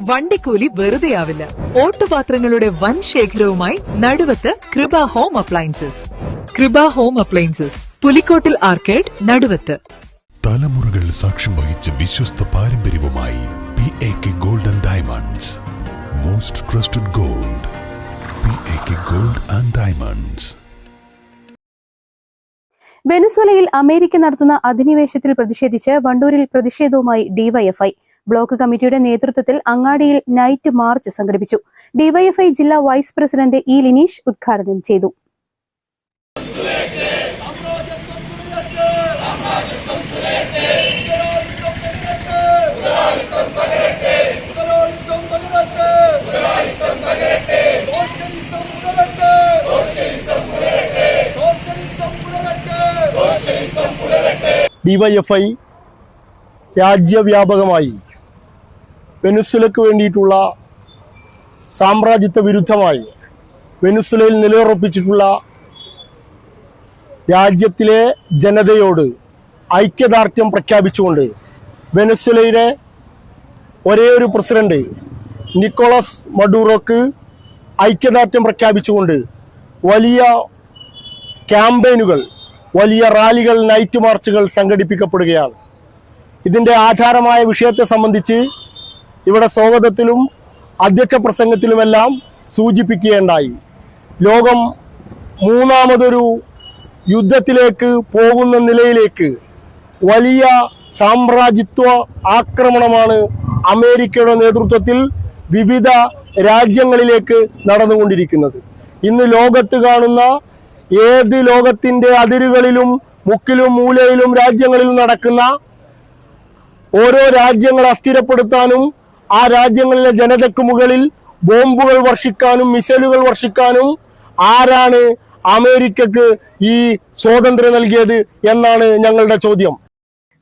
വണ്ടിക്കൂലി വെറുതെയാവില്ല. ഓട്ടുപാത്രങ്ങളുടെ വൻ ശേഖരവുമായി Naduvath Kripa home appliances. Kripa home appliances Pulikkottil arcade Naduvath. തലമുറകൾ സാക്ഷ്യം വഹിച്ച വിശ്വസ്ത പാരമ്പര്യവുമായി P A K gold and diamonds most trusted gold P A K gold and diamonds വെനസ്വലയിൽ America നടത്തുന്ന അധിനിവേശത്തിൽ പ്രതിഷേധിച്ച് വണ്ടൂരിൽ പ്രതിഷേധവുമായി ഡിവൈഎഫ്ഐ ബ്ലോക്ക് കമ്മിറ്റിയുടെ നേതൃത്വത്തിൽ അങ്ങാടിയിൽ നൈറ്റ് മാർച്ച് സംഘടിപ്പിച്ചു. ഡിവൈഎഫ്ഐ ജില്ലാ വൈസ് പ്രസിഡന്റ് ഇ ലിനീഷ് ഉദ്ഘാടനം ചെയ്തു. ഡിവൈഎഫ്ഐ രാജ്യവ്യാപകമായി വെനുസ്വലയ്ക്ക് വേണ്ടിയിട്ടുള്ള സാമ്രാജ്യത്വ വിരുദ്ധമായി വെനുസ്വലയിൽ നിലയുറപ്പിച്ചിട്ടുള്ള രാജ്യത്തിലെ ജനതയോട് ഐക്യദാർഢ്യം പ്രഖ്യാപിച്ചുകൊണ്ട് വെനുസ്വലയിലെ ഒരേ ഒരു പ്രസിഡന്റ് നിക്കോളസ് മഡൂറോക്ക് ഐക്യദാർഢ്യം പ്രഖ്യാപിച്ചുകൊണ്ട് വലിയ ക്യാമ്പയിനുകൾ വലിയ റാലികൾ നൈറ്റ് മാർച്ചുകൾ സംഘടിപ്പിക്കപ്പെടുകയാണ്. ഇതിന്റെ ആധാരമായ വിഷയത്തെ സംബന്ധിച്ച് ഇവിടെ സ്വാഗതത്തിലും അധ്യക്ഷ പ്രസംഗത്തിലുമെല്ലാം സൂചിപ്പിക്കുകയുണ്ടായി. ലോകം മൂന്നാമതൊരു യുദ്ധത്തിലേക്ക് പോകുന്ന നിലയിലേക്ക് വലിയ സാമ്രാജ്യത്വ ആക്രമണമാണ് അമേരിക്കയുടെ നേതൃത്വത്തിൽ വിവിധ രാജ്യങ്ങളിലേക്ക് നടന്നുകൊണ്ടിരിക്കുന്നത്. ഇന്ന് ലോകത്ത് കാണുന്ന ഏത് ലോകത്തിന്റെ അതിരുകളിലും മുക്കിലും മൂലയിലും രാജ്യങ്ങളിലും നടക്കുന്ന ഓരോ രാജ്യങ്ങളെ അസ്ഥിരപ്പെടുത്താനും ആ രാജ്യങ്ങളിലെ ജനതയ്ക്ക് മുകളിൽ ബോംബുകൾ വർഷിക്കാനും മിസൈലുകൾ വർഷിക്കാനും ആരാണ് അമേരിക്കക്ക് ഈ സ്വാതന്ത്ര്യം നൽകിയത് എന്നാണ് ഞങ്ങളുടെ ചോദ്യം.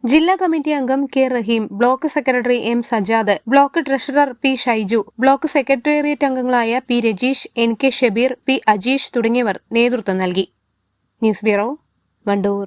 ജില്ലാ കമ്മിറ്റി അംഗം K Raheem block secretary M Sajad block treasurer P Shaiju block secretariat അംഗങ്ങളായ P Rajeesh N K Shabeer P Ajeesh തുടങ്ങിയവർ നേതൃത്വം നൽകി. News bureau Wandoor.